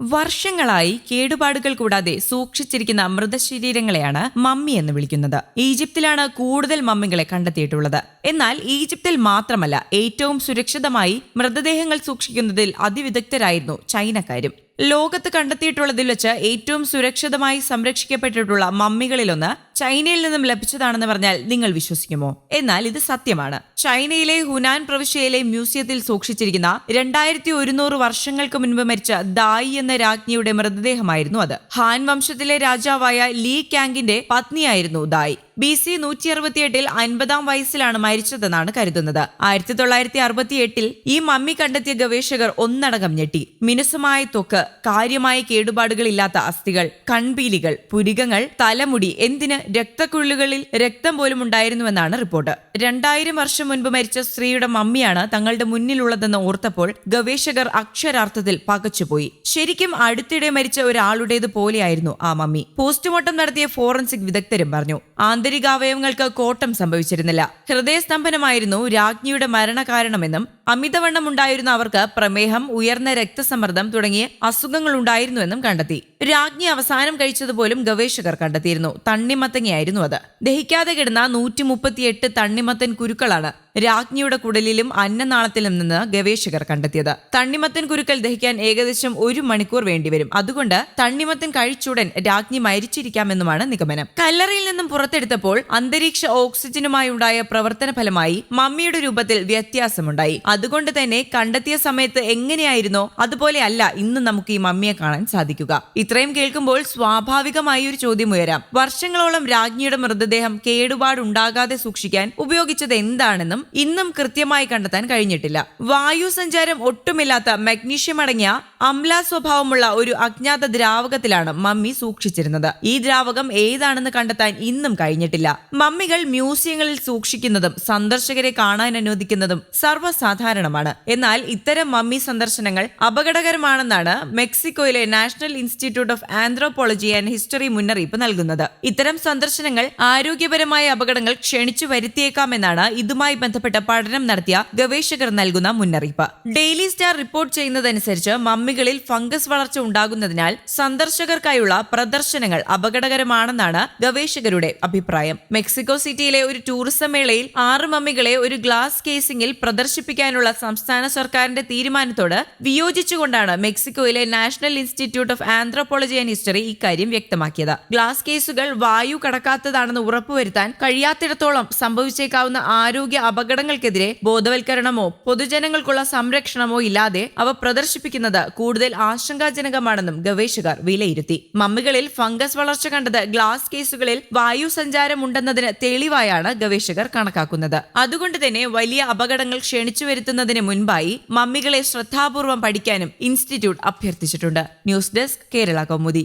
വർഷങ്ങളായി കേടുപാടുകൾ കൂടാതെ സൂക്ഷിച്ചിരിക്കുന്ന മൃതശരീരങ്ങളെയാണ് മമ്മി എന്ന് വിളിക്കുന്നത്. ഈജിപ്തിലാണ് കൂടുതൽ മമ്മികളെ കണ്ടെത്തിയിട്ടുള്ളത്. എന്നാൽ ഈജിപ്തിൽ മാത്രമല്ല ഏറ്റവും സുരക്ഷിതമായി മൃതദേഹങ്ങൾ സൂക്ഷിക്കുന്നതിൽ അതിവിദഗ്ധരായിരുന്നു ചൈനക്കാരും. ലോകത്ത് കണ്ടെത്തിയിട്ടുള്ളതിൽ വെച്ച് ഏറ്റവും സുരക്ഷിതമായി സംരക്ഷിക്കപ്പെട്ടിട്ടുള്ള മമ്മികളിലൊന്ന് ചൈനയിൽ നിന്നും ലഭിച്ചതാണെന്ന് പറഞ്ഞാൽ നിങ്ങൾ വിശ്വസിക്കുമോ? എന്നാൽ ഇത് സത്യമാണ്. ചൈനയിലെ ഹുനാൻ പ്രവിശ്യയിലെ മ്യൂസിയത്തിൽ സൂക്ഷിച്ചിരിക്കുന്ന രണ്ടായിരത്തി ഒരുന്നൂറ് വർഷങ്ങൾക്ക് മുൻപ് മരിച്ച ദായി എന്ന രാജ്ഞിയുടെ മൃതദേഹമായിരുന്നു അത്. ഹാൻ വംശത്തിലെ രാജാവായ ലീ കാങ്കിന്റെ പത്നിയായിരുന്നു ദായി. ബി സി നൂറ്റി അറുപത്തിയെട്ടിൽ അൻപതാം വയസ്സിലാണ് മരിച്ചതെന്നാണ് കരുതുന്നത്. ആയിരത്തി തൊള്ളായിരത്തി അറുപത്തി എട്ടിൽ ഈ മമ്മി കണ്ടെത്തിയ ഗവേഷകർ ഒന്നടങ്കം ഞെട്ടി. മിനുസമായ ത്വക്ക് കാര്യമായ കേടുപാടുകളില്ലാത്ത അസ്ഥികൾ കൺപീലികൾ പുരികങ്ങൾ തലമുടി എന്തിന് രക്തക്കുള്ളുകളിൽ രക്തം പോലും ഉണ്ടായിരുന്നുവെന്നാണ് റിപ്പോർട്ട്. രണ്ടായിരം വർഷം മുൻപ് മരിച്ച സ്ത്രീയുടെ മമ്മിയാണ് തങ്ങളുടെ മുന്നിലുള്ളതെന്ന് ഓർത്തപ്പോൾ ഗവേഷകർ അക്ഷരാർത്ഥത്തിൽ പകച്ചുപോയി. ശരിക്കും അടുത്തിടെ മരിച്ച ഒരാളുടേത് പോലെയായിരുന്നു ആ മമ്മി. പോസ്റ്റ്മോർട്ടം നടത്തിയ ഫോറൻസിക് വിദഗ്ധരും പറഞ്ഞു ആന്തരികാവയവങ്ങൾക്ക് കോട്ടം സംഭവിച്ചിരുന്നില്ല. ഹൃദയസ്തംഭനമായിരുന്നു രാജ്ഞിയുടെ മരണകാരണമെന്നും അമിതവണ്ണം ഉണ്ടായിരുന്ന അവർക്ക് പ്രമേഹം ഉയർന്ന രക്തസമ്മർദ്ദം തുടങ്ങിയ അസുഖങ്ങൾ ഉണ്ടായിരുന്നുവെന്നും കണ്ടെത്തി. രാജ്ഞി അവസാനം കഴിച്ചതുപോലും ഗവേഷകർ കണ്ടെത്തിയിരുന്നു. തണ്ണിമത്തങ്ങയായിരുന്നു അത്. ദഹിക്കാതെ കിടന്ന നൂറ്റി മുപ്പത്തിയെട്ട് തണ്ണിമത്തൻ കുരുക്കളാണ് രാജ്ഞിയുടെ കുടലിലും അന്നനാളത്തിലും നിന്ന് ഗവേഷകർ കണ്ടെത്തിയത്. തണ്ണിമത്തൻ കുരുക്കൾ ദഹിക്കാൻ ഏകദേശം ഒരു മണിക്കൂർ വേണ്ടിവരും. അതുകൊണ്ട് തണ്ണിമത്തൻ കഴിച്ചുടൻ രാജ്ഞി മരിച്ചിരിക്കാമെന്നുമാണ് നിഗമനം. കല്ലറയിൽ നിന്നും പുറത്തെടുത്തപ്പോൾ അന്തരീക്ഷ ഓക്സിജനുമായി ഉണ്ടായ പ്രവർത്തന ഫലമായി മമ്മിയുടെ രൂപത്തിൽ വ്യത്യാസമുണ്ടായി. അതുകൊണ്ട് തന്നെ കണ്ടെത്തിയ സമയത്ത് എങ്ങനെയായിരുന്നോ അതുപോലെ അല്ല ഇന്ന് നമുക്ക് ഈ മമ്മിയെ കാണാൻ സാധിക്കുക. ഇത്രയും കേൾക്കുമ്പോൾ സ്വാഭാവികമായി ഒരു ചോദ്യം ഉയരാം. വർഷങ്ങളോളം രാജ്ഞിയുടെ മൃതദേഹം കേടുപാടുണ്ടാകാതെ സൂക്ഷിക്കാൻ ഉപയോഗിച്ചത് എന്താണെന്നും ഇന്നും കൃത്യമായി കണ്ടെത്താൻ കഴിഞ്ഞിട്ടില്ല. വായു സഞ്ചാരം ഒട്ടുമില്ലാത്ത മഗ്നീഷ്യം അടങ്ങിയ അമ്ല സ്വഭാവമുള്ള ഒരു അജ്ഞാത ദ്രാവകത്തിലാണ് മമ്മി സൂക്ഷിച്ചിരുന്നത്. ഈ ദ്രാവകം ഏതാണെന്ന് കണ്ടെത്താൻ ഇന്നും കഴിഞ്ഞിട്ടില്ല. മമ്മികൾ മ്യൂസിയങ്ങളിൽ സൂക്ഷിക്കുന്നതും സന്ദർശകരെ കാണാൻ അനുവദിക്കുന്നതും സർവസാധാരണമാണ് എന്നാൽ ഇത്തരം മമ്മി സന്ദർശനങ്ങൾ അപകടകരമാണെന്നാണ് മെക്സിക്കോയിലെ national institute of anthropology and history മുന്നറിയിപ്പ് നൽകുന്നത്. ഇത്തരം സന്ദർശനങ്ങൾ ആരോഗ്യപരമായ അപകടങ്ങൾ ക്ഷണിച്ചു വരുത്തിയേക്കാമെന്നാണ് ഇതുമായി ബന്ധപ്പെട്ട പഠനം നടത്തിയ ഗവേഷകർ നൽകുന്ന മുന്നറിയിപ്പ്. ഡെയിലി സ്റ്റാർ റിപ്പോർട്ട് ചെയ്യുന്നതനുസരിച്ച് മമ്മികളിൽ ഫംഗസ് വളർച്ച ഉണ്ടാകുന്നതിനാൽ സന്ദർശകർക്കായുള്ള പ്രദർശനങ്ങൾ അപകടകരമാണെന്നാണ് ഗവേഷകരുടെ അഭിപ്രായം. മെക്സിക്കോ സിറ്റിയിലെ ഒരു ടൂറിസം മേളയിൽ ആറ് മമ്മികളെ ഒരു ഗ്ലാസ് കേസിംഗിൽ പ്രദർശിപ്പിക്കാനുള്ള സംസ്ഥാന സർക്കാരിന്റെ തീരുമാനത്തോട് വിയോജിച്ചുകൊണ്ടാണ് മെക്സിക്കോയിലെ national institute of anthropology and history ഇക്കാര്യം വ്യക്തമാക്കിയത്. ഗ്ലാസ് കേസുകൾ വായു കടക്കാത്തതാണെന്ന് ഉറപ്പുവരുത്താൻ കഴിയാത്തിടത്തോളം സംഭവിച്ചേക്കാവുന്ന ആരോഗ്യ അപകടങ്ങൾക്കെതിരെ ബോധവൽക്കരണമോ പൊതുജനങ്ങൾക്കുള്ള സംരക്ഷണമോ ഇല്ലാതെ അവ പ്രദർശിപ്പിക്കുന്നത് കൂടുതൽ ആശങ്കാജനകമാണെന്നും ഗവേഷകർ വിലയിരുത്തി. മമ്മികളിൽ ഫംഗസ് വളർച്ച കണ്ടത് ഗ്ലാസ് കേസുകളിൽ വായു സഞ്ചാരമുണ്ടെന്നതിന് തെളിവായാണ് ഗവേഷകർ കണക്കാക്കുന്നത്. അതുകൊണ്ട് തന്നെ വലിയ അപകടങ്ങൾ ക്ഷണിച്ചു വരുത്തുന്നതിന് മുൻപായി മമ്മികളെ ശ്രദ്ധാപൂർവം പഠിക്കാനും institute അഭ്യർത്ഥിച്ചിട്ടുണ്ട്. News desk Kerala Kaumudi.